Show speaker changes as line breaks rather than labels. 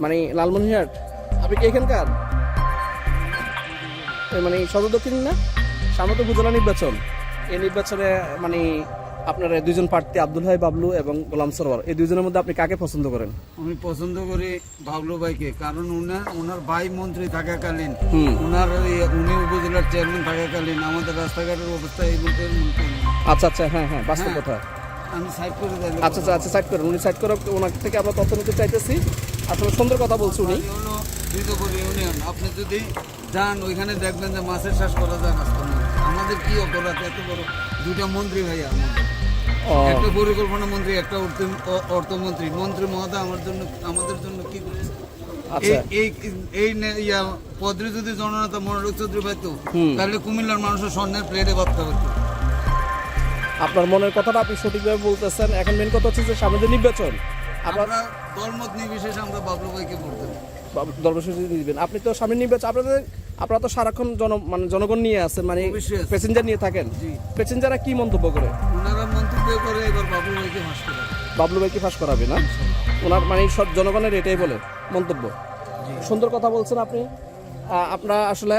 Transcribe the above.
মানে লালমনিরহাট? আপনি কি এখানকার? মানে সদর দক্ষিণ না? সামনে তো উপজেলা নির্বাচন। এই নির্বাচনে মানে আপনার এই দুইজন প্রার্থী আব্দুল হাই বাবলু এবং গোলাম সরোয়ার। এই দুইজনের মধ্যে আপনি কাকে পছন্দ করেন?
আমি পছন্দ করি বাবলু ভাইকে কারণ উনার ওনার ভাই মন্ত্রী থাকাকালীন
হুম।
ওনার ওই- উনি উপজেলার চেয়ারম্যান থাকাকালীন আমাদের রাস্তাঘাটের অবস্থা এই।
আচ্ছা আচ্ছা হ্যাঁ হ্যাঁ বাস্তব
হ্যাঁ।
কথা আচ্ছা আচ্ছা আচ্ছা সাইড করেন। উনি সাইড করে ওনার থেকে আমরা তথ্য নিতে চাইতেছি। আসলে সুন্দর কথা বলছে উনি।
ইউনিয়ন। আপনি যদি যান ওইখানে দেখবেন যে মাছের চাষ করা যায় রাস্তা আমাদের কি অপরাধ? এত বড় দুটা মন্ত্রী ভাই আমাদের। একটা পরিকল্পনা মন্ত্রী একটা অর্থ- অর্থমন্ত্রী। মন্ত্রী মহোদয় আমার জন্য আমাদের জন্য কি করেছে?
আচ্ছা।
এই এই এই ইয়া পদে যদি জননেতা মনোরক চৌধুরী পাইতো তাহলে কুমিল্লার মানুষের স্বর্ণের প্লেটে ভাত খাওয়াতো
আপনার মনের কথাটা আপনি সঠিকভাবে বলতেছেন। এখন মেন কথা হচ্ছে যে সামনে যে নির্বাচন আপনার
আমরা দলমত নির্বিশেষে আমরা বাবলু ভাইকে ভোট দেবো।
দিবেন আপনি তো সামনে নির্বাচন আপনাদের আপনারা তো সারাক্ষণ জন মানে জনগণ নিয়ে আছেন মানে প্যাসেঞ্জার নিয়ে থাকেন। প্যাসেঞ্জাররা কি মন্তব্য করে?
ওনারা মন্তব্য করে এবার বাবলু ভাইকে ফাঁস
বাবলু ভাইকে ফাঁস করাবে না? ওনার মানে সব জনগণের এটাই বলে মন্তব্য। সুন্দর কথা বলছেন আপনি। আপনারা আসলে